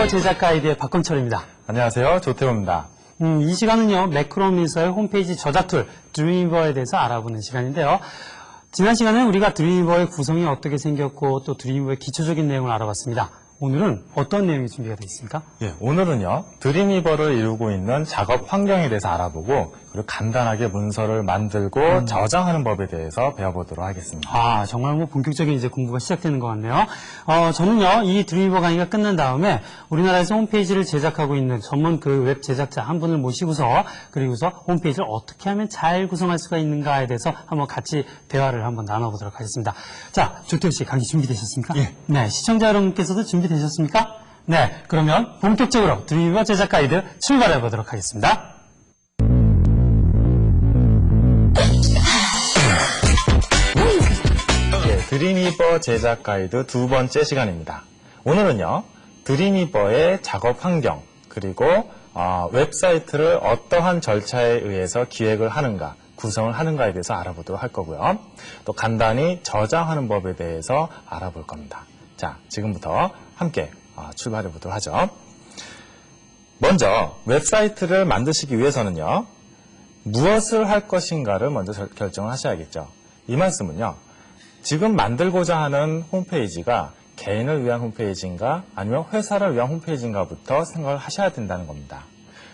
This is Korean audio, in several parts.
드리버 제작 가이드의 박건철입니다. 안녕하세요. 조태호입니다. 음, 이 시간은요, 매크로미서의 홈페이지 저작 툴, 드리버에 대해서 알아보는 시간인데요. 지난 시간에 우리가 드리버의 구성이 어떻게 생겼고 또 드리버의 기초적인 내용을 알아봤습니다. 오늘은 어떤 내용이 준비가 되어 있습니까? 예, 오늘은요, 드림이버를 이루고 있는 작업 환경에 대해서 알아보고, 그리고 간단하게 문서를 만들고 저장하는 법에 대해서 배워보도록 하겠습니다. 아, 정말 뭐 본격적인 이제 공부가 시작되는 것 같네요. 어, 저는요, 이 드리버 강의가 끝난 다음에 우리나라에서 홈페이지를 제작하고 있는 전문 그 웹 제작자 한 분을 모시고서 그리고서 홈페이지를 어떻게 하면 잘 구성할 수가 있는가에 대해서 한번 같이 대화를 한번 나눠보도록 하겠습니다. 자, 조태호 씨 강의 준비되셨습니까? 예. 네, 시청자 여러분께서도 준비되셨습니까? 네, 그러면 본격적으로 드리버 제작 가이드 출발해 보도록 하겠습니다. 드림이버 제작 가이드 두 번째 시간입니다. 오늘은요, 드림이버의 작업 환경, 그리고 어, 웹사이트를 어떠한 절차에 의해서 기획을 하는가, 구성을 하는가에 대해서 알아보도록 할 거고요. 또 간단히 저장하는 법에 대해서 알아볼 겁니다. 자, 지금부터 함께 어, 출발해 보도록 하죠. 먼저 웹사이트를 만드시기 위해서는요, 무엇을 할 것인가를 먼저 절- 결정을 하셔야겠죠. 이 말씀은요, 지금 만들고자 하는 홈페이지가 개인을 위한 홈페이지인가 아니면 회사를 위한 홈페이지인가부터 생각을 하셔야 된다는 겁니다.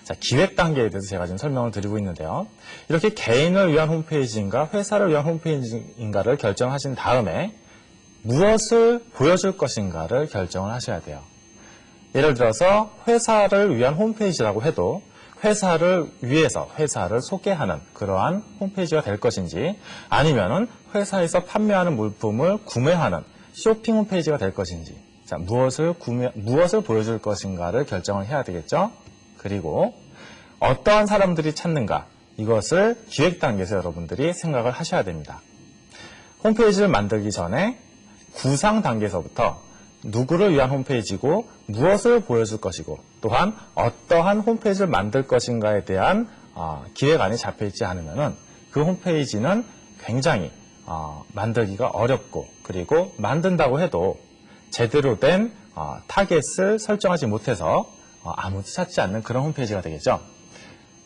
자, 기획 단계에 대해서 제가 지금 설명을 드리고 있는데요. 이렇게 개인을 위한 홈페이지인가 회사를 위한 홈페이지인가를 결정하신 다음에 무엇을 보여줄 것인가를 결정을 하셔야 돼요. 예를 들어서 회사를 위한 홈페이지라고 해도 회사를 위해서 회사를 소개하는 그러한 홈페이지가 될 것인지 아니면은 회사에서 판매하는 물품을 구매하는 쇼핑 홈페이지가 될 것인지 자, 무엇을 구매, 무엇을 보여줄 것인가를 결정을 해야 되겠죠. 그리고 어떠한 사람들이 찾는가 이것을 기획 단계에서 여러분들이 생각을 하셔야 됩니다. 홈페이지를 만들기 전에 구상 단계에서부터 누구를 위한 홈페이지고 무엇을 보여줄 것이고 또한 어떠한 홈페이지를 만들 것인가에 대한 어, 기획안이 잡혀있지 않으면 그 홈페이지는 굉장히 어, 만들기가 어렵고 그리고 만든다고 해도 제대로 된 어, 타겟을 설정하지 못해서 어, 아무도 찾지 않는 그런 홈페이지가 되겠죠.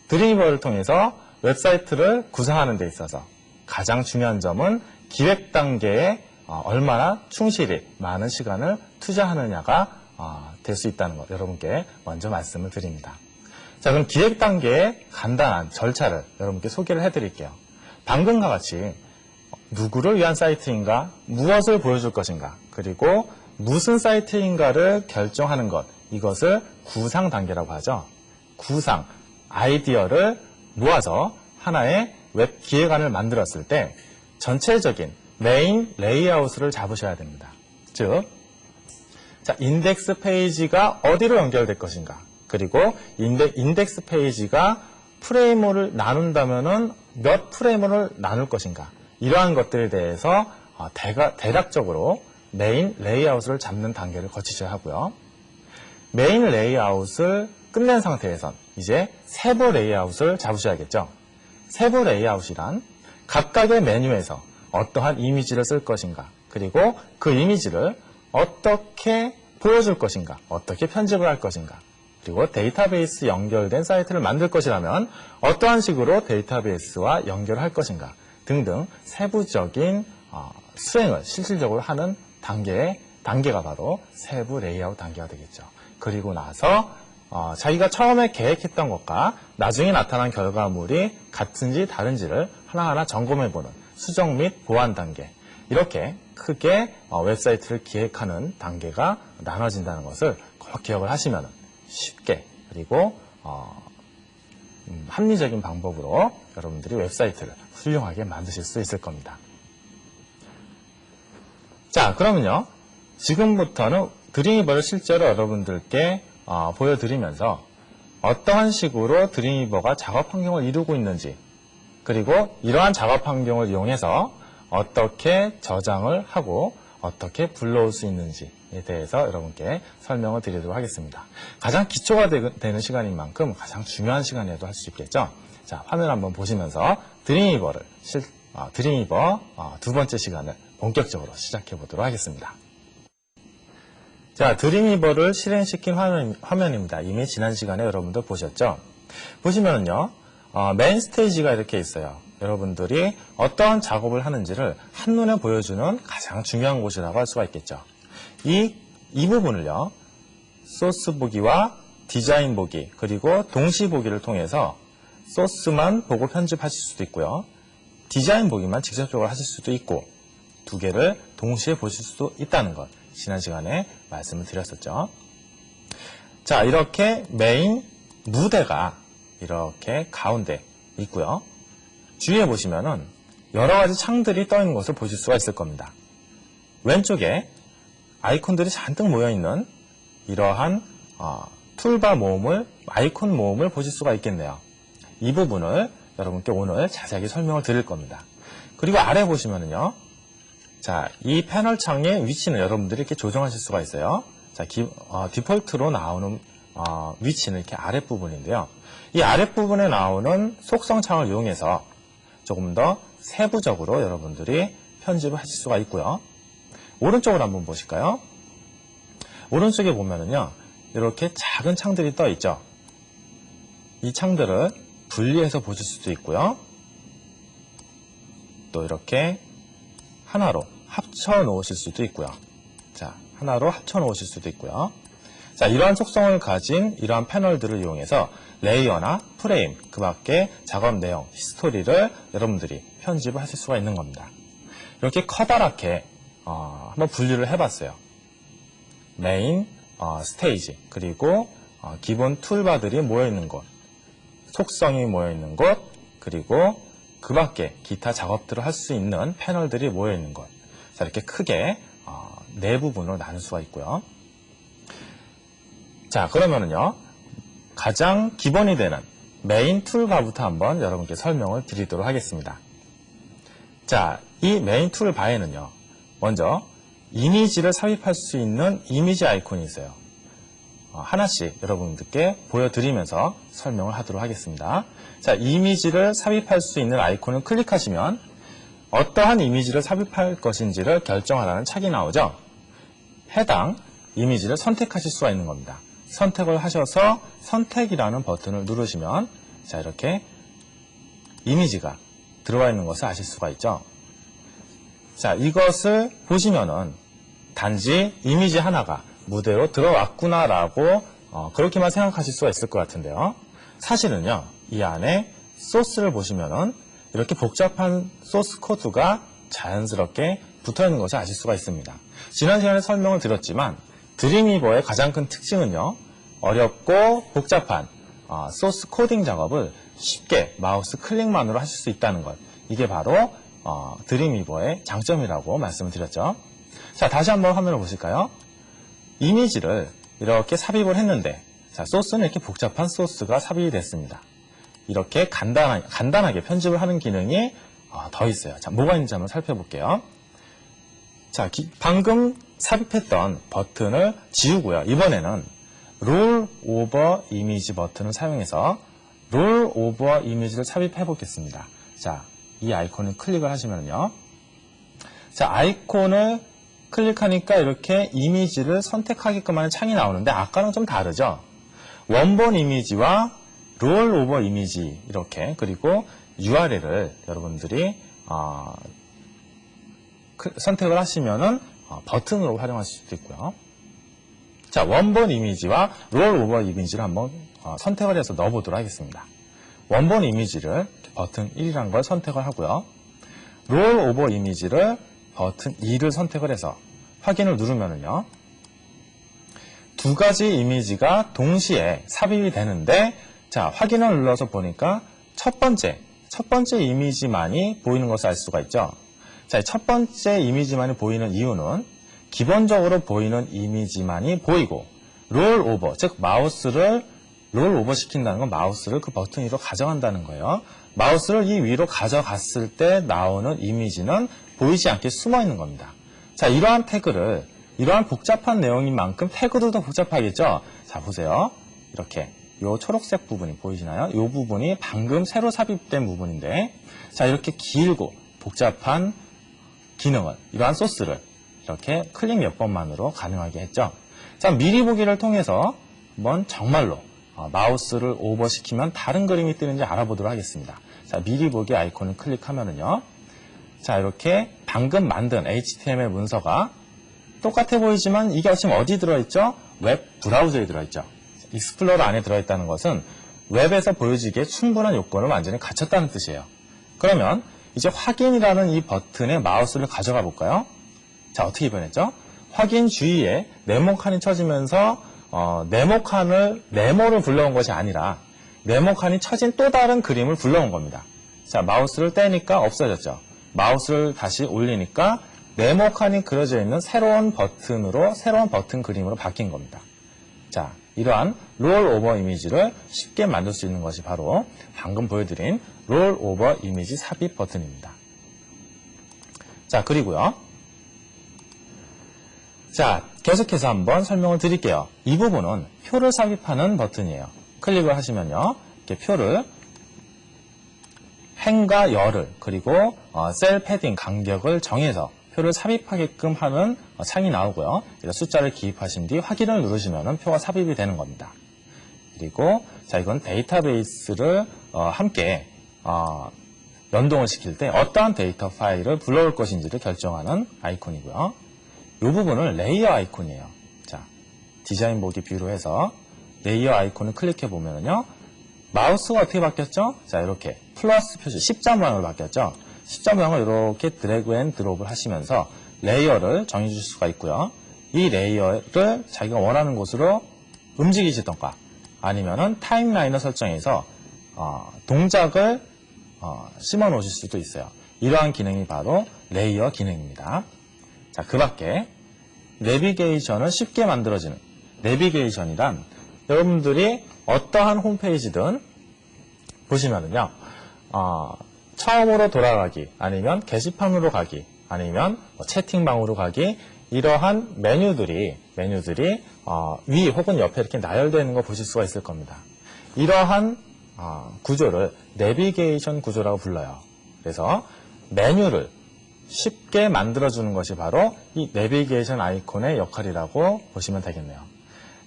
드림이버를 통해서 웹사이트를 구상하는 데 있어서 가장 중요한 점은 기획 단계에 어, 얼마나 충실히 많은 시간을 투자하느냐가 어, 될수 있다는 것 여러분께 먼저 말씀을 드립니다. 자, 그럼 기획 단계의 간단한 절차를 여러분께 소개를 해드릴게요. 방금과 같이 누구를 위한 사이트인가, 무엇을 보여줄 것인가, 그리고 무슨 사이트인가를 결정하는 것, 이것을 구상 단계라고 하죠. 구상, 아이디어를 모아서 하나의 웹 기획안을 만들었을 때 전체적인 메인 레이아웃을 잡으셔야 됩니다. 즉, 자, 인덱스 페이지가 어디로 연결될 것인가, 그리고 인덱, 인덱스 페이지가 프레임을 나눈다면은 몇 프레임을 나눌 것인가, 이러한 것들에 대해서 어, 대가, 대략적으로 메인 레이아웃을 잡는 단계를 거치셔야 하고요. 메인 레이아웃을 끝낸 상태에선 이제 세부 레이아웃을 잡으셔야겠죠. 세부 레이아웃이란 각각의 메뉴에서 어떠한 이미지를 쓸 것인가, 그리고 그 이미지를 어떻게 보여줄 것인가, 어떻게 편집을 할 것인가, 그리고 데이터베이스 연결된 사이트를 만들 것이라면 어떠한 식으로 데이터베이스와 연결할 것인가. 등등 세부적인 어, 수행을 실질적으로 하는 단계의 단계가 바로 세부 레이아웃 단계가 되겠죠. 그리고 나서 어, 자기가 처음에 계획했던 것과 나중에 나타난 결과물이 같은지 다른지를 하나하나 점검해보는 수정 및 보완 단계 이렇게 크게 어, 웹사이트를 기획하는 단계가 나눠진다는 것을 꼭 기억을 하시면 쉽게 그리고 어, 음, 합리적인 방법으로 여러분들이 웹사이트를 훌륭하게 만드실 수 있을 겁니다. 자, 그러면요. 지금부터는 드림이버를 실제로 여러분들께 어, 보여드리면서 어떠한 식으로 드림이버가 작업 환경을 이루고 있는지 그리고 이러한 작업 환경을 이용해서 어떻게 저장을 하고 어떻게 불러올 수 있는지에 대해서 여러분께 설명을 드리도록 하겠습니다. 가장 기초가 되, 는 시간인 만큼 가장 중요한 시간이라도 할 수 있겠죠. 자, 화면 한번 보시면서 드림이버를 실, 어, 드림이버 어, 두 번째 시간을 본격적으로 시작해 보도록 하겠습니다. 자, 드림이버를 실행시킨 화면, 화면입니다. 이미 지난 시간에 여러분들 보셨죠? 보시면은요, 어, 메인 스테이지가 이렇게 있어요. 여러분들이 어떠한 작업을 하는지를 한눈에 보여주는 가장 중요한 곳이라고 할 수가 있겠죠. 이, 이 부분을요, 소스 보기와 디자인 보기, 그리고 동시 보기를 통해서 소스만 보고 편집하실 수도 있고요. 디자인 보기만 직접적으로 하실 수도 있고, 두 개를 동시에 보실 수도 있다는 것. 지난 시간에 말씀을 드렸었죠. 자, 이렇게 메인 무대가 이렇게 가운데 있고요. 주위에 보시면은 여러 가지 창들이 떠 있는 것을 보실 수가 있을 겁니다. 왼쪽에 아이콘들이 잔뜩 모여 있는 이러한 어, 툴바 모음을 아이콘 모음을 보실 수가 있겠네요. 이 부분을 여러분께 오늘 자세하게 설명을 드릴 겁니다. 그리고 아래 보시면은요. 자, 이 패널 창의 위치는 여러분들이 이렇게 조정하실 수가 있어요. 자, 기- 어, 디폴트로 나오는 어, 위치는 이렇게 아랫부분인데요. 이 아랫부분에 나오는 속성 창을 이용해서 조금 더 세부적으로 여러분들이 편집을 하실 수가 있고요. 오른쪽으로 한번 보실까요? 오른쪽에 보면은요, 이렇게 작은 창들이 떠 있죠. 이 창들을 분리해서 보실 수도 있고요. 또 이렇게 하나로 합쳐 놓으실 수도 있고요. 자, 하나로 합쳐 놓으실 수도 있고요. 자, 이러한 속성을 가진 이러한 패널들을 이용해서 레이어나 프레임, 그 밖에 작업 내용, 히스토리를 여러분들이 편집을 하실 수가 있는 겁니다. 이렇게 커다랗게 어, 한번 분류를 해봤어요. 메인, 어, 스테이지, 그리고 어, 기본 툴바들이 모여있는 곳, 속성이 모여있는 곳, 그리고 그 밖에 기타 작업들을 할 수 있는 패널들이 모여있는 곳. 자, 이렇게 크게 어, 네 부분으로 나눌 수가 있고요. 자, 그러면은요. 가장 기본이 되는 메인 툴바부터 한번 여러분께 설명을 드리도록 하겠습니다. 자, 이 메인 툴바에는요. 먼저 이미지를 삽입할 수 있는 이미지 아이콘이 있어요. 어, 하나씩 여러분들께 보여드리면서 설명을 하도록 하겠습니다. 자, 이미지를 삽입할 수 있는 아이콘을 클릭하시면 어떠한 이미지를 삽입할 것인지를 결정하라는 책이 나오죠. 해당 이미지를 선택하실 수가 있는 겁니다. 선택을 하셔서 선택이라는 버튼을 누르시면 자 이렇게 이미지가 들어와 있는 것을 아실 수가 있죠. 자 이것을 보시면은 단지 이미지 하나가 무대로 들어왔구나라고 어, 그렇게만 생각하실 수가 있을 것 같은데요. 사실은요 이 안에 소스를 보시면은 이렇게 복잡한 소스 코드가 자연스럽게 붙어 있는 것을 아실 수가 있습니다. 지난 시간에 설명을 드렸지만 드림이버의 가장 큰 특징은요, 어렵고 복잡한 어, 소스 코딩 작업을 쉽게 마우스 클릭만으로 하실 수 있다는 것. 이게 바로 어, 드림이버의 장점이라고 말씀을 드렸죠. 자, 다시 한번 화면을 보실까요? 이미지를 이렇게 삽입을 했는데, 자, 소스는 이렇게 복잡한 소스가 삽입이 됐습니다. 이렇게 간단하게, 간단하게 편집을 하는 기능이 어, 더 있어요. 자, 뭐가 있는지 한번 살펴볼게요. 자, 기- 방금 삽입했던 버튼을 지우고요. 이번에는 롤 오버 이미지 버튼을 사용해서 롤 오버 이미지를 삽입해 보겠습니다. 자, 이 아이콘을 클릭을 하시면요. 자, 아이콘을 클릭하니까 이렇게 이미지를 선택하게끔 하는 창이 나오는데 아까랑 좀 다르죠? 원본 이미지와 롤 오버 이미지 이렇게 그리고 URL을 여러분들이 어, 크- 선택을 하시면은 어, 버튼으로 활용하실 수도 있고요. 자, 원본 이미지와 롤 오버 이미지를 한번 어, 선택을 해서 넣어보도록 하겠습니다. 원본 이미지를 버튼 1이라는 걸 선택을 하고요. 롤 오버 이미지를 버튼 2를 선택을 해서 확인을 누르면은요. 두 가지 이미지가 동시에 삽입이 되는데 자, 확인을 눌러서 보니까 첫 번째, 첫 번째 이미지만이 보이는 것을 알 수가 있죠. 자, 첫 번째 이미지만이 보이는 이유는 기본적으로 보이는 이미지만이 보이고 롤 오버, 즉 마우스를 롤 오버 시킨다는 건 마우스를 그 버튼 위로 가져간다는 거예요. 마우스를 이 위로 가져갔을 때 나오는 이미지는 보이지 않게 숨어 있는 겁니다. 자, 이러한 태그를 이러한 복잡한 내용인 만큼 태그들도 복잡하겠죠? 자, 보세요. 이렇게 요 초록색 부분이 보이시나요? 이 부분이 방금 새로 삽입된 부분인데 자, 이렇게 길고 복잡한 기능을 이러한 소스를 이렇게 클릭 몇 번만으로 가능하게 했죠. 자, 미리 보기를 통해서 한번 정말로 어, 마우스를 오버시키면 다른 그림이 뜨는지 알아보도록 하겠습니다. 자, 미리 보기 아이콘을 클릭하면은요. 자, 이렇게 방금 만든 HTML 문서가 똑같아 보이지만 이게 지금 어디 들어있죠? 웹 브라우저에 들어있죠. 익스플로러 안에 들어있다는 것은 웹에서 보여지기에 충분한 요건을 완전히 갖췄다는 뜻이에요. 그러면 이제 확인이라는 이 버튼에 마우스를 가져가 볼까요? 자, 어떻게 변했죠? 확인 주위에 네모 칸이 쳐지면서 어, 네모 칸을 네모를 불러온 것이 아니라 네모 칸이 쳐진 또 다른 그림을 불러온 겁니다. 자, 마우스를 떼니까 없어졌죠. 마우스를 다시 올리니까 네모 칸이 그려져 있는 새로운 버튼으로 새로운 버튼 그림으로 바뀐 겁니다. 자, 이러한 롤 오버 이미지를 쉽게 만들 수 있는 것이 바로 방금 보여드린 롤 오버 이미지 삽입 버튼입니다. 자, 그리고요. 자, 계속해서 한번 설명을 드릴게요. 이 부분은 표를 삽입하는 버튼이에요. 클릭을 하시면요. 이렇게 표를 행과 열을 그리고 어, 셀 패딩 간격을 정해서 표를 삽입하게끔 하는 어, 창이 나오고요. 이런 숫자를 기입하신 뒤 확인을 누르시면 표가 삽입이 되는 겁니다. 그리고 자 이건 데이터베이스를 어, 함께 어, 연동을 시킬 때 어떠한 데이터 파일을 불러올 것인지를 결정하는 아이콘이고요. 이 부분을 레이어 아이콘이에요. 자, 디자인 보기 뷰로 해서 레이어 아이콘을 클릭해 보면은요. 마우스가 어떻게 바뀌었죠? 자, 이렇게 플러스 표시 십자 모양으로 바뀌었죠? 십자 모양을 이렇게 드래그 앤 드롭을 하시면서 레이어를 정해 주실 수가 있고요. 이 레이어를 자기가 원하는 곳으로 움직이시던가 아니면은 타임라인을 설정해서 어, 동작을 어, 심어 놓으실 수도 있어요. 이러한 기능이 바로 레이어 기능입니다. 자, 그 밖에 내비게이션을 쉽게 만들어지는 내비게이션이란 여러분들이 어떠한 홈페이지든 보시면은요, 어, 처음으로 돌아가기, 아니면 게시판으로 가기, 아니면 뭐 채팅방으로 가기, 이러한 메뉴들이, 메뉴들이, 어, 위 혹은 옆에 이렇게 나열되어 있는 거 보실 수가 있을 겁니다. 이러한, 어, 구조를 내비게이션 구조라고 불러요. 그래서 메뉴를 쉽게 만들어주는 것이 바로 이 내비게이션 아이콘의 역할이라고 보시면 되겠네요.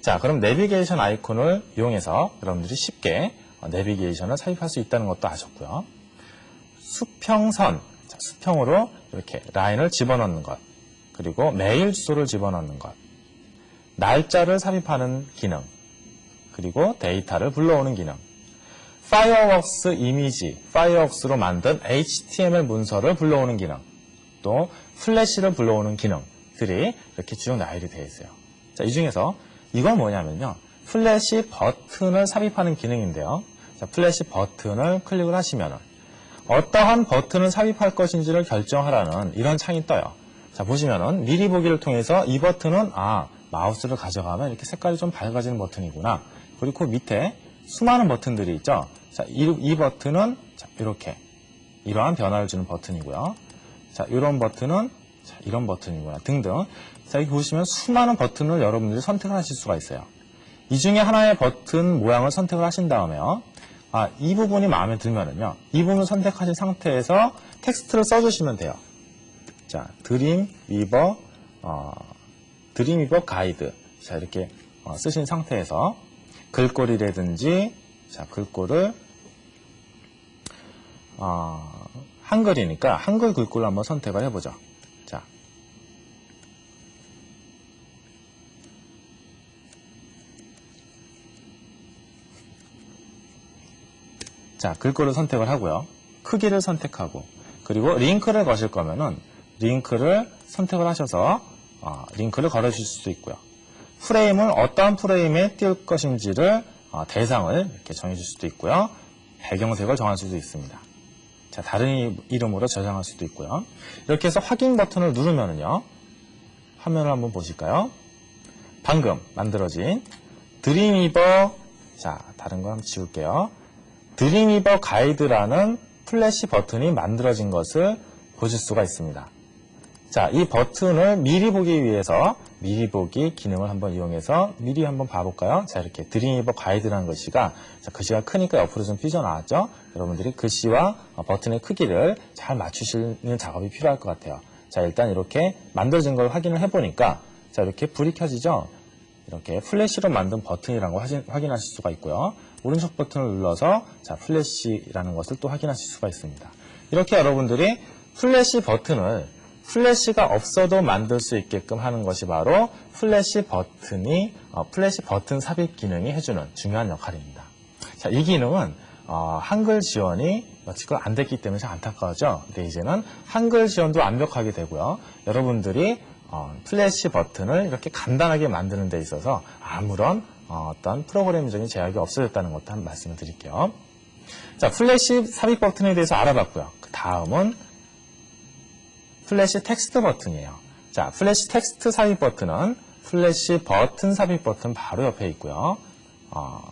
자, 그럼 내비게이션 아이콘을 이용해서 여러분들이 쉽게 어, 내비게이션을 삽입할 수 있다는 것도 아셨고요. 수평선, 자, 수평으로 이렇게 라인을 집어넣는 것, 그리고 메일 주소를 집어넣는 것, 날짜를 삽입하는 기능, 그리고 데이터를 불러오는 기능, 파이어웍스 이미지, 파이어웍스로 만든 HTML 문서를 불러오는 기능, 또 플래시를 불러오는 기능들이 이렇게 쭉 나열이 되어 있어요. 자, 이 중에서 이건 뭐냐면요. 플래시 버튼을 삽입하는 기능인데요. 자, 플래시 버튼을 클릭을 하시면 어떠한 버튼을 삽입할 것인지를 결정하라는 이런 창이 떠요. 자, 보시면은 미리 보기를 통해서 이 버튼은 아, 마우스를 가져가면 이렇게 색깔이 좀 밝아지는 버튼이구나. 그리고 그 밑에 수많은 버튼들이 있죠. 자, 이, 이 버튼은 자, 이렇게 이러한 변화를 주는 버튼이고요. 자, 이런 버튼은 자, 이런 버튼이구나 등등. 자, 여기 보시면 수많은 버튼을 여러분들이 선택을 하실 수가 있어요. 이 중에 하나의 버튼 모양을 선택을 하신 다음에요. 아, 이 부분이 마음에 들면은요. 이 부분을 선택하신 상태에서 텍스트를 써주시면 돼요. 자, 드림 위버, 어, 드림 위버 가이드. 자, 이렇게 어, 쓰신 상태에서 글꼴이라든지, 자, 글꼴을, 어, 한글이니까 한글 글꼴을 한번 선택을 해보죠. 자. 자, 글꼴을 선택을 하고요. 크기를 선택하고, 그리고 링크를 거실 거면은 링크를 선택을 하셔서 어, 링크를 걸어주실 수도 있고요. 프레임을 어떠한 프레임에 띄울 것인지를 어, 대상을 이렇게 정해줄 수도 있고요. 배경색을 정할 수도 있습니다. 자, 다른 이- 이름으로 저장할 수도 있고요. 이렇게 해서 확인 버튼을 누르면은요. 화면을 한번 보실까요? 방금 만들어진 드림이버 자, 다른 거 한번 지울게요. 드림이버 가이드라는 플래시 버튼이 만들어진 것을 보실 수가 있습니다. 자, 이 버튼을 미리 보기 위해서 미리 보기 기능을 한번 이용해서 미리 한번 봐볼까요? 자, 이렇게 드림이버 가이드라는 글씨가 자, 글씨가 크니까 옆으로 좀 삐져나왔죠? 여러분들이 글씨와 어, 버튼의 크기를 잘 맞추시는 작업이 필요할 것 같아요. 자, 일단 이렇게 만들어진 걸 확인을 해보니까 자, 이렇게 불이 켜지죠? 이렇게 플래시로 만든 버튼이라는 걸 확인, 확인하실 수가 있고요. 오른쪽 버튼을 눌러서 자 플래시라는 것을 또 확인하실 수가 있습니다. 이렇게 여러분들이 플래시 버튼을 플래시가 없어도 만들 수 있게끔 하는 것이 바로 플래시 버튼이 어, 플래시 버튼 삽입 기능이 해주는 중요한 역할입니다. 자, 이 기능은 어, 한글 지원이 여지껏 안 됐기 때문에 좀 안타까워죠. 근데 이제는 한글 지원도 완벽하게 되고요. 여러분들이 어, 플래시 버튼을 이렇게 간단하게 만드는 데 있어서 아무런 어, 떤 프로그램적인 제약이 없어졌다는 것도 한 말씀을 드릴게요. 자, 플래시 삽입 버튼에 대해서 알아봤고요. 그 다음은 플래시 텍스트 버튼이에요. 자, 플래시 텍스트 삽입 버튼은 플래시 버튼 삽입 버튼 바로 옆에 있고요. 어,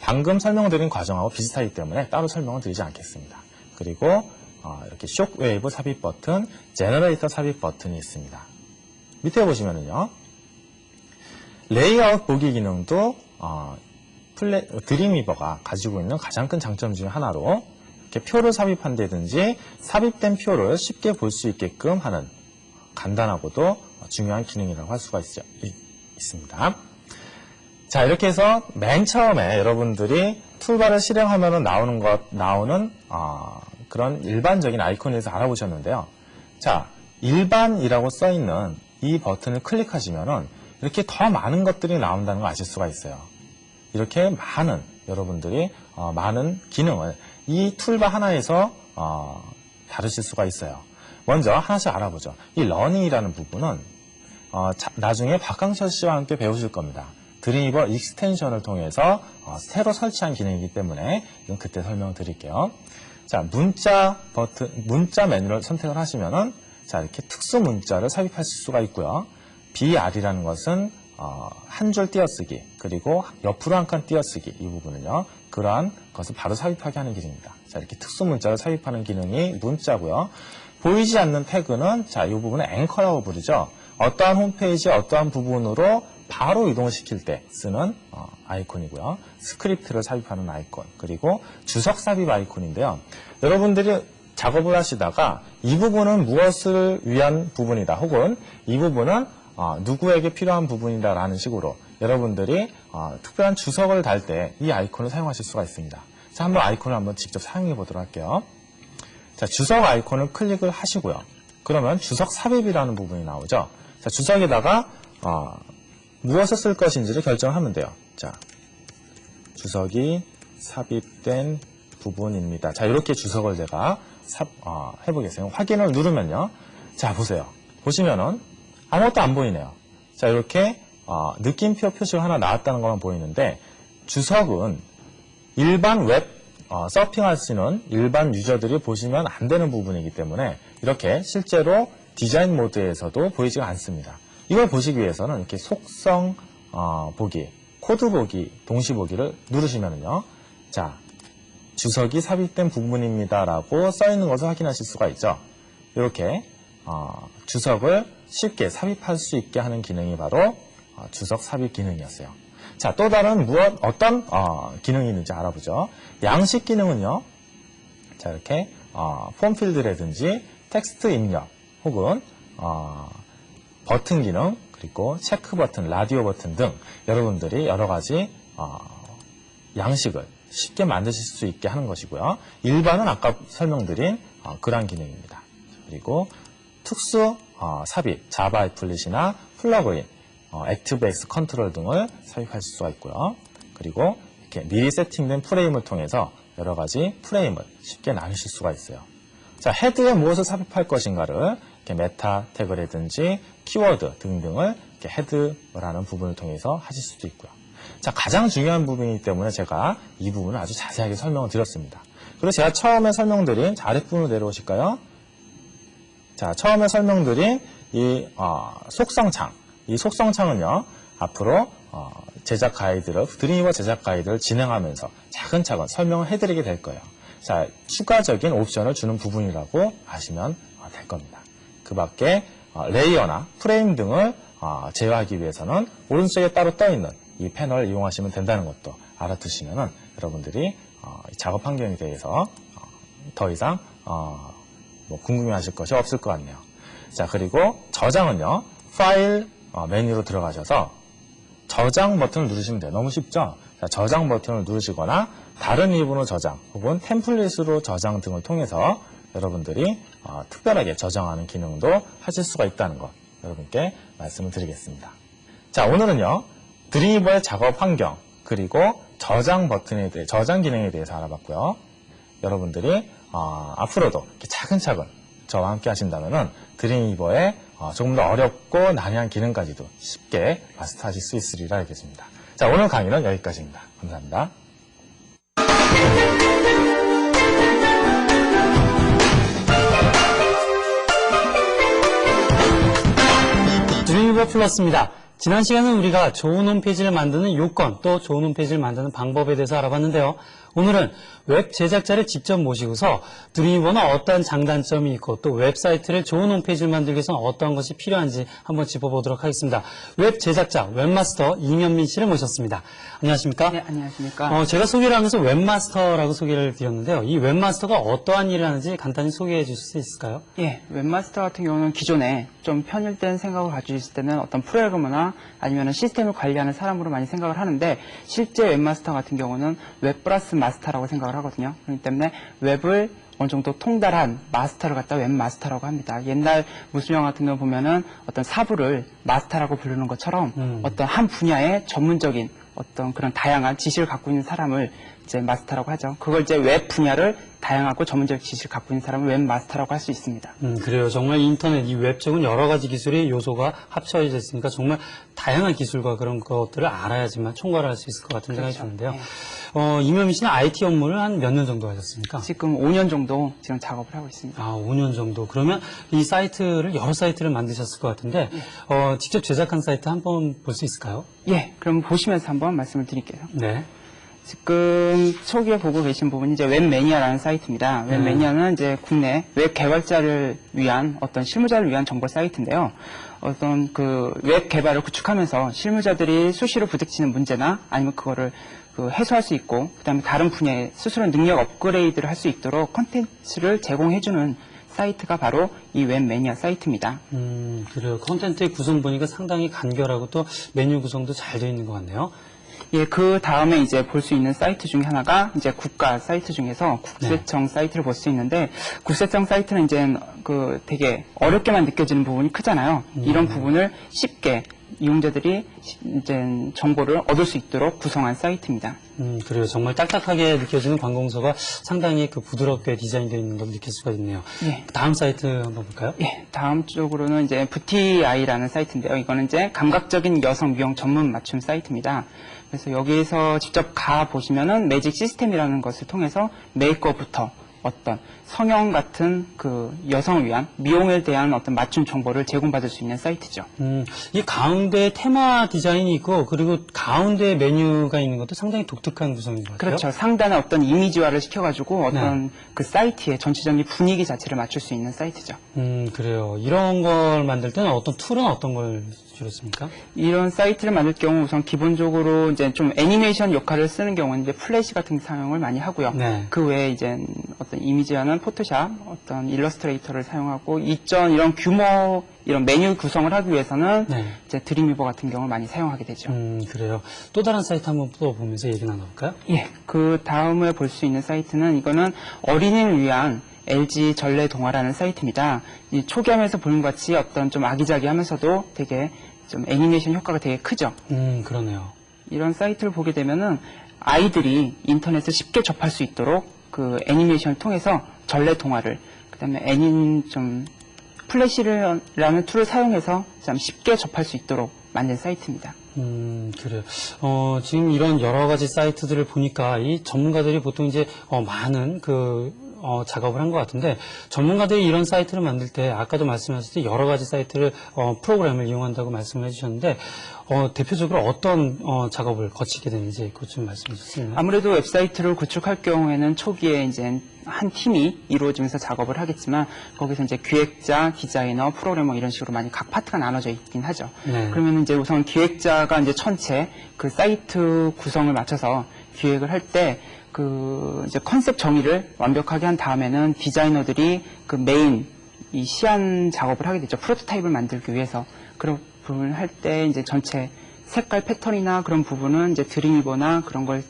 방금 설명드린 과정하고 비슷하기 때문에 따로 설명을 드리지 않겠습니다. 그리고 어, 이렇게 쇼크웨이브 삽입 버튼, 제너레이터 삽입 버튼이 있습니다. 밑에 보시면은요. 레이아웃 보기 기능도 어, 플레, 드림위버가 가지고 있는 가장 큰 장점 중에 하나로 이렇게 표를 삽입한다든지 삽입된 표를 쉽게 볼 수 있게끔 하는 간단하고도 중요한 기능이라고 할 수가 있, 있습니다. 자, 이렇게 해서 맨 처음에 여러분들이 툴바를 실행하면 나오는 것, 나오는, 어, 그런 일반적인 아이콘에 대해서 알아보셨는데요. 자, 일반이라고 써 있는 이 버튼을 클릭하시면은 이렇게 더 많은 것들이 나온다는 걸 아실 수가 있어요. 이렇게 많은, 여러분들이, 어, 많은 기능을 이 툴바 하나에서, 어, 다루실 수가 있어요. 먼저 하나씩 알아보죠. 이 러닝이라는 부분은, 어, 자- 나중에 박강철 씨와 함께 배우실 겁니다. 드리버 익스텐션을 통해서 어, 새로 설치한 기능이기 때문에 그때 설명드릴게요. 자, 문자 버튼, 문자 메뉴를 선택을 하시면은 자, 이렇게 특수 문자를 삽입하실 수가 있고요. BR이라는 것은 어, 한 줄 띄어쓰기 그리고 옆으로 한 칸 띄어쓰기 이 부분은요. 그러한 것을 바로 삽입하게 하는 기능입니다. 자, 이렇게 특수 문자를 삽입하는 기능이 문자고요. 보이지 않는 태그는 자, 이 부분은 앵커라고 부르죠. 어떠한 홈페이지 어떠한 부분으로 바로 이동을 시킬 때 쓰는 어, 아이콘이고요. 스크립트를 삽입하는 아이콘, 그리고 주석 삽입 아이콘인데요. 여러분들이 작업을 하시다가 이 부분은 무엇을 위한 부분이다, 혹은 이 부분은 어, 누구에게 필요한 부분이다라는 식으로 여러분들이 어, 특별한 주석을 달 때 이 아이콘을 사용하실 수가 있습니다. 자, 한번 아이콘을 한번 직접 사용해 보도록 할게요. 자, 주석 아이콘을 클릭을 하시고요. 그러면 주석 삽입이라는 부분이 나오죠. 자, 주석에다가 어, 무엇을 쓸 것인지를 결정하면 돼요. 자, 주석이 삽입된 부분입니다. 자, 이렇게 주석을 제가 삽, 어, 해보겠어요. 확인을 누르면요. 자, 보세요. 보시면은 아무것도 안 보이네요. 자, 이렇게 어, 느낌표 표시가 하나 나왔다는 것만 보이는데 주석은 일반 웹 어, 서핑할 수 있는 일반 유저들이 보시면 안 되는 부분이기 때문에 이렇게 실제로 디자인 모드에서도 보이지가 않습니다. 이걸 보시기 위해서는 이렇게 속성 어, 보기, 코드 보기, 동시 보기를 누르시면은요. 자, 주석이 삽입된 부분입니다라고 써 있는 것을 확인하실 수가 있죠. 이렇게 어, 주석을 쉽게 삽입할 수 있게 하는 기능이 바로 어, 주석 삽입 기능이었어요. 자, 또 다른 무엇 어떤 어, 기능이 있는지 알아보죠. 양식 기능은요. 자, 이렇게 어, 폼 필드라든지 텍스트 입력 혹은 어, 버튼 기능 그리고 체크 버튼, 라디오 버튼 등 여러분들이 여러 가지 어, 양식을 쉽게 만드실 수 있게 하는 것이고요. 일반은 아까 설명드린 어, 그런 기능입니다. 그리고 특수 어, 삽입, 자바 애플릿이나 플러그인, 어, 액티브엑스 컨트롤 등을 삽입하실 수가 있고요. 그리고 이렇게 미리 세팅된 프레임을 통해서 여러 가지 프레임을 쉽게 나누실 수가 있어요. 자, 헤드에 무엇을 삽입할 것인가를 이렇게 메타 태그라든지 키워드 등등을 이렇게 헤드라는 부분을 통해서 하실 수도 있고요. 자, 가장 중요한 부분이기 때문에 제가 이 부분을 아주 자세하게 설명을 드렸습니다. 그리고 제가 처음에 설명드린 자, 아랫부분으로 내려오실까요? 자, 처음에 설명드린 이 어, 속성창, 이 속성창은요 앞으로 어, 제작 가이드를 드림이버 제작 가이드를 진행하면서 차근차근 설명을 해드리게 될 거예요. 자, 추가적인 옵션을 주는 부분이라고 아시면 어, 될 겁니다. 그 밖에 어, 레이어나 프레임 등을 어, 제어하기 위해서는 오른쪽에 따로 떠 있는 이 패널을 이용하시면 된다는 것도 알아두시면은 여러분들이 어, 이 작업 환경에 대해서 어, 더 이상 어, 뭐 궁금해하실 것이 없을 것 같네요. 자 그리고 저장은요 파일 어, 메뉴로 들어가셔서 저장 버튼을 누르시면 돼요. 너무 쉽죠? 자, 저장 버튼을 누르시거나 다른 일본어 저장 혹은 템플릿으로 저장 등을 통해서 여러분들이 어, 특별하게 저장하는 기능도 하실 수가 있다는 것 여러분께 말씀을 드리겠습니다. 자, 오늘은요. 드리니버의 작업 환경 그리고 저장 버튼에 대해 저장 기능에 대해서 알아봤고요. 여러분들이 어, 앞으로도 이렇게 차근차근 저와 함께 하신다면은 드리니버의 어, 조금 더 어렵고 난해한 기능까지도 쉽게 마스터하실 수 있으리라 알겠습니다. 자, 오늘 강의는 여기까지입니다. 감사합니다. 드림이버 플러스입니다. 지난 시간은 우리가 좋은 홈페이지를 만드는 요건 또 좋은 홈페이지를 만드는 방법에 대해서 알아봤는데요. 오늘은 웹 제작자를 직접 모시고서 드림이버는 어떠한 장단점이 있고 또 웹사이트를 좋은 홈페이지를 만들기 위해서는 어떠한 것이 필요한지 한번 짚어보도록 하겠습니다. 웹 제작자, 웹마스터 이면민 씨를 모셨습니다. 안녕하십니까? 네, 안녕하십니까. 어, 제가 소개를 하면서 웹마스터라고 소개를 드렸는데요. 이 웹마스터가 어떠한 일을 하는지 간단히 소개해 주실 수 있을까요? 예, 웹마스터 같은 경우는 기존에 좀 편일된 생각을 가지고 있을 때는 어떤 프로그래머나 아니면 시스템을 관리하는 사람으로 많이 생각을 하는데 실제 웹마스터 같은 경우는 웹 플러스 마스터라고 생각을 하거든요. 그렇기 때문에 웹을 어느 정도 통달한 마스터를 갖다 웹 마스터라고 합니다. 옛날 무술 영화 같은 거 보면은 어떤 사부를 마스터라고 부르는 것처럼 음. 어떤 한 분야의 전문적인 어떤 그런 다양한 지식을 갖고 있는 사람을 이제 마스터라고 하죠. 그걸 이제 웹 분야를 다양하고 전문적 지식을 갖고 있는 사람을 웹 마스터라고 할 수 있습니다. 음, 그래요. 정말 인터넷, 이 웹 쪽은 여러 가지 기술의 요소가 합쳐져 있으니까 정말 다양한 기술과 그런 것들을 알아야지만 총괄을 할수 있을 것 같은 생각이 그렇죠. 드는데요. 네. 어, 이면미 씨는 IT 업무를 한 몇 년 정도 하셨습니까? 지금 5년 정도 지금 작업을 하고 있습니다. 아, 5년 정도. 그러면 이 사이트를, 여러 사이트를 만드셨을 것 같은데, 네. 어, 직접 제작한 사이트 한번 볼 수 있을까요? 예, 그럼 보시면서 한번 말씀을 드릴게요. 네. 지금 초기에 보고 계신 부분이 이제 웹매니아라는 사이트입니다. 웹매니아는 이제 국내 웹 개발자를 위한 어떤 실무자를 위한 정보 사이트인데요. 어떤 그 웹 개발을 구축하면서 실무자들이 수시로 부딪히는 문제나 아니면 그거를 그 해소할 수 있고 그다음에 다른 분야에 스스로 능력 업그레이드를 할 수 있도록 컨텐츠를 제공해주는 사이트가 바로 이 웹매니아 사이트입니다. 음, 그래요. 컨텐츠의 구성 보니까 상당히 간결하고 또 메뉴 구성도 잘 되어 있는 것 같네요. 예, 그 다음에 이제 볼 수 있는 사이트 중에 하나가 이제 국가 사이트 중에서 국세청 사이트를 볼 수 있는데 국세청 사이트는 이제 그 되게 어렵게만 느껴지는 부분이 크잖아요. 이런 부분을 쉽게 이용자들이 시- 이제 정보를 얻을 수 있도록 구성한 사이트입니다. 음, 그래요. 정말 딱딱하게 느껴지는 관공서가 상당히 그 부드럽게 디자인되어 있는 걸 느낄 수가 있네요. 예. 다음 사이트 한번 볼까요? 예, 다음 쪽으로는 이제 부티아이라는 사이트인데요. 이거는 이제 감각적인 여성 미용 전문 맞춤 사이트입니다. 그래서 여기에서 직접 가 보시면은 매직 시스템이라는 것을 통해서 메이크업부터 어떤 성형 같은 그 여성을 위한 미용에 대한 어떤 맞춤 정보를 제공받을 수 있는 사이트죠. 음, 이 가운데 테마 디자인이 있고 그리고 가운데 메뉴가 있는 것도 상당히 독특한 구성인 것 같아요. 그렇죠. 상단에 어떤 이미지화를 시켜가지고 어떤 그 사이트의 전체적인 분위기 자체를 맞출 수 있는 사이트죠. 음, 그래요. 이런 걸 만들 때는 어떤 툴은 어떤 걸 씁니까? 이런 사이트를 만들 경우 우선 기본적으로 이제 좀 애니메이션 역할을 쓰는 경우는 이제 플래시 같은 사용을 많이 하고요. 네. 그 외에 이제 어떤 이미지화는 포토샵, 어떤 일러스트레이터를 사용하고 이전 이런 규모 이런 메뉴 구성을 하기 위해서는 네. 이제 드림위버 같은 경우를 많이 사용하게 되죠. 음, 그래요. 또 다른 사이트 한번 또 보면서 얘기 나눠볼까요? 예, 그 다음에 볼 수 있는 사이트는 이거는 어린이를 위한 LG 전래 동화라는 사이트입니다. 이 초기화면에서 보는 것 같이 어떤 좀 아기자기하면서도 되게 좀 애니메이션 효과가 되게 크죠. 음, 그러네요. 이런 사이트를 보게 되면은 아이들이 인터넷을 쉽게 접할 수 있도록 그 애니메이션을 통해서 전래 동화를 그다음에 애니 좀 플래시라는 툴을 사용해서 참 쉽게 접할 수 있도록 만든 사이트입니다. 음, 그래요. 어, 지금 이런 여러 가지 사이트들을 보니까 이 전문가들이 보통 이제 어, 많은 그 어, 작업을 한 것 같은데 전문가들이 이런 사이트를 만들 때 아까도 말씀하셨듯이 여러 가지 사이트를 어, 프로그램을 이용한다고 말씀을 해주셨는데 어, 대표적으로 어떤 어, 작업을 거치게 되는지 그것 좀 말씀해 주시면 아무래도 웹사이트를 구축할 경우에는 초기에 이제 한 팀이 이루어지면서 작업을 하겠지만 거기서 이제 기획자, 디자이너, 프로그래머 이런 식으로 많이 각 파트가 나눠져 있긴 하죠. 네. 그러면 이제 우선 기획자가 이제 전체 그 사이트 구성을 맞춰서 기획을 할때 그 이제 컨셉 정의를 완벽하게 한 다음에는 디자이너들이 그 메인 이 시안 작업을 하게 되죠. 프로토타입을 만들기 위해서 그런 부분을 할 때 이제 전체 색깔 패턴이나 그런 부분은 이제 드림위버나 그런 걸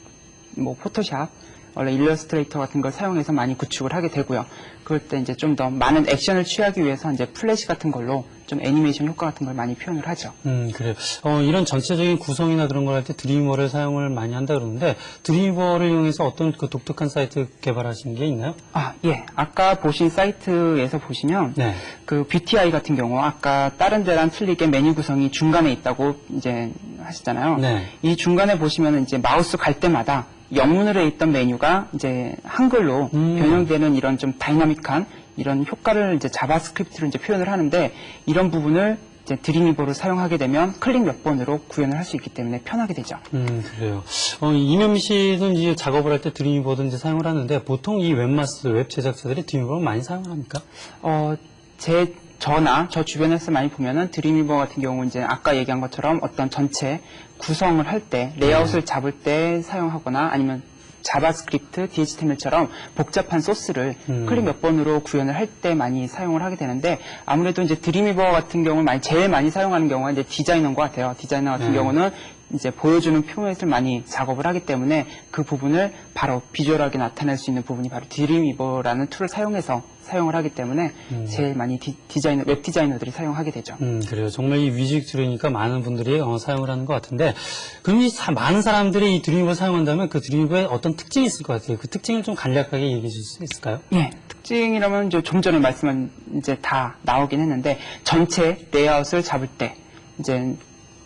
뭐 포토샵 원래 일러스트레이터 같은 걸 사용해서 많이 구축을 하게 되고요. 그럴 때 이제 좀 더 많은 액션을 취하기 위해서 이제 플래시 같은 걸로 좀 애니메이션 효과 같은 걸 많이 표현을 하죠. 음, 그래요. 어, 이런 전체적인 구성이나 그런 걸 할 때 드림이버를 사용을 많이 한다 그러는데 드림이버를 이용해서 어떤 그 독특한 사이트 개발하신 게 있나요? 아, 예. 아까 보신 사이트에서 보시면 네. 그 BTI 같은 경우 아까 다른 데랑 틀리게 메뉴 구성이 중간에 있다고 이제 하시잖아요. 네. 이 중간에 보시면 이제 마우스 갈 때마다 영문으로 있던 메뉴가 이제 한글로 음. 변형되는 이런 좀 다이나믹한 이런 효과를 이제 자바스크립트로 이제 표현을 하는데 이런 부분을 이제 드림이버를 사용하게 되면 클릭 몇 번으로 구현을 할 수 있기 때문에 편하게 되죠. 음, 그래요. 어, 이면 씨도 이제 작업을 할 때 드림이버도 이제 사용을 하는데 보통 이 웹마스, 웹 제작자들이 드림이버를 많이 사용을 합니까? 어, 제, 저나 저 주변에서 많이 보면은 드림위버 같은 경우 이제 아까 얘기한 것처럼 어떤 전체 구성을 할 때, 레이아웃을 잡을 때 사용하거나 아니면 자바스크립트, DHTML처럼 복잡한 소스를 음. 클릭 몇 번으로 구현을 할 때 많이 사용을 하게 되는데 아무래도 이제 드림위버 같은 경우는 많이 제일 많이 사용하는 경우가 이제 디자이너인 것 같아요. 디자이너 같은 네. 경우는 이제 보여주는 표맷을 많이 작업을 하기 때문에 그 부분을 바로 비주얼하게 나타낼 수 있는 부분이 바로 드림위버라는 툴을 사용해서 사용을 하기 때문에 제일 많이 디, 자이너웹 디자이너들이 사용하게 되죠. 음, 그래요. 정말 이 뮤직 들으니까 많은 분들이 어, 사용을 하는 것 같은데, 그럼 이 사- 많은 사람들이 이 드림이버 사용한다면 그 드림이버에 어떤 특징이 있을 것 같아요. 그 특징을 좀 간략하게 얘기해 주실 수 있을까요? 예, 특징이라면 이제 좀 전에 말씀한 이제 다 나오긴 했는데 전체 레이아웃을 잡을 때 이제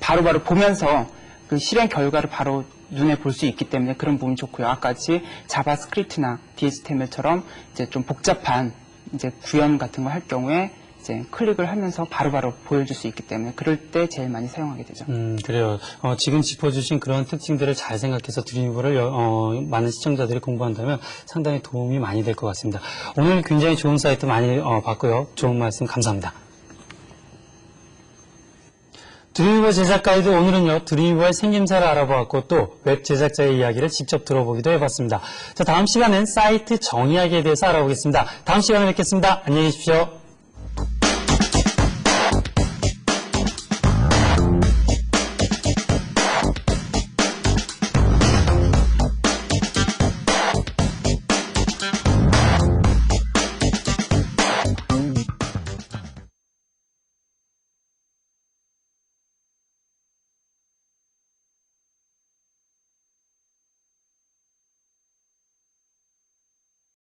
바로바로 보면서 그 실행 결과를 바로 눈에 볼 수 있기 때문에 그런 부분이 좋고요. 아까 같이 자바스크립트나 DHTML처럼 이제 좀 복잡한 이제 구현 같은 거할 경우에 이제 클릭을 하면서 바로 바로 보여줄 수 있기 때문에 그럴 때 제일 많이 사용하게 되죠. 음, 그래요. 어, 지금 짚어주신 그런 특징들을 잘 생각해서 여- 어, 많은 시청자들이 공부한다면 상당히 도움이 많이 될 것 같습니다. 오늘 굉장히 좋은 사이트 많이 어, 봤고요. 좋은 말씀 감사합니다. 드림이버 제작 가이드 오늘은요 드림이버의 생김새를 알아보았고 또 웹 제작자의 이야기를 직접 들어보기도 해봤습니다. 자 다음 시간엔 사이트 정의하기에 대해서 알아보겠습니다. 다음 시간에 뵙겠습니다. 안녕히 계십시오.